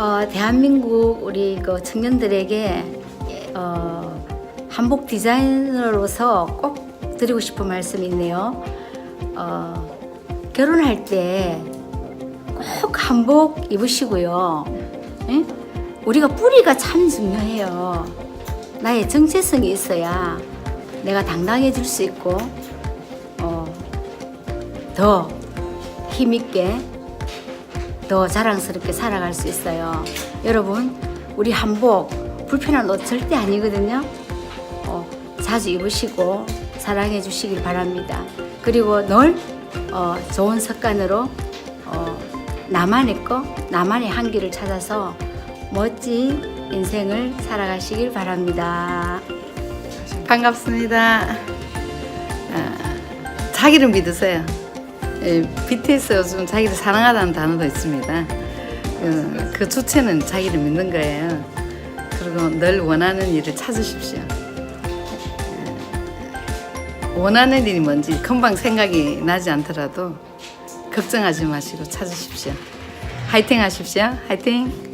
어, 대한민국 우리 그 청년들에게 어, 한복 디자이너로서 꼭 드리고 싶은 말씀이 있네요. 어, 결혼할 때 꼭 한복 입으시고요. 예? 우리가 뿌리가 참 중요해요. 나의 정체성이 있어야 내가 당당해질 수 있고 어, 더 힘있게 더 자랑스럽게 살아갈 수 있어요. 여러분, 우리 한복 불편한 옷 절대 아니거든요. 어, 자주 입으시고 사랑해 주시길 바랍니다. 그리고 늘 어, 좋은 습관으로 어, 나만의 거, 나만의 한기를 찾아서 멋진 인생을 살아가시길 바랍니다. 반갑습니다. 아, 자기를 믿으세요. 예, BTS 요즘 자기를 사랑하다는 단어도 있습니다. 그, 그 주체는 자기를 믿는 거예요. 그리고 늘 원하는 일을 찾으십시오. 예, 원하는 일이 뭔지 금방 생각이 나지 않더라도 걱정하지 마시고 찾으십시오. 화이팅 하십시오. 화이팅!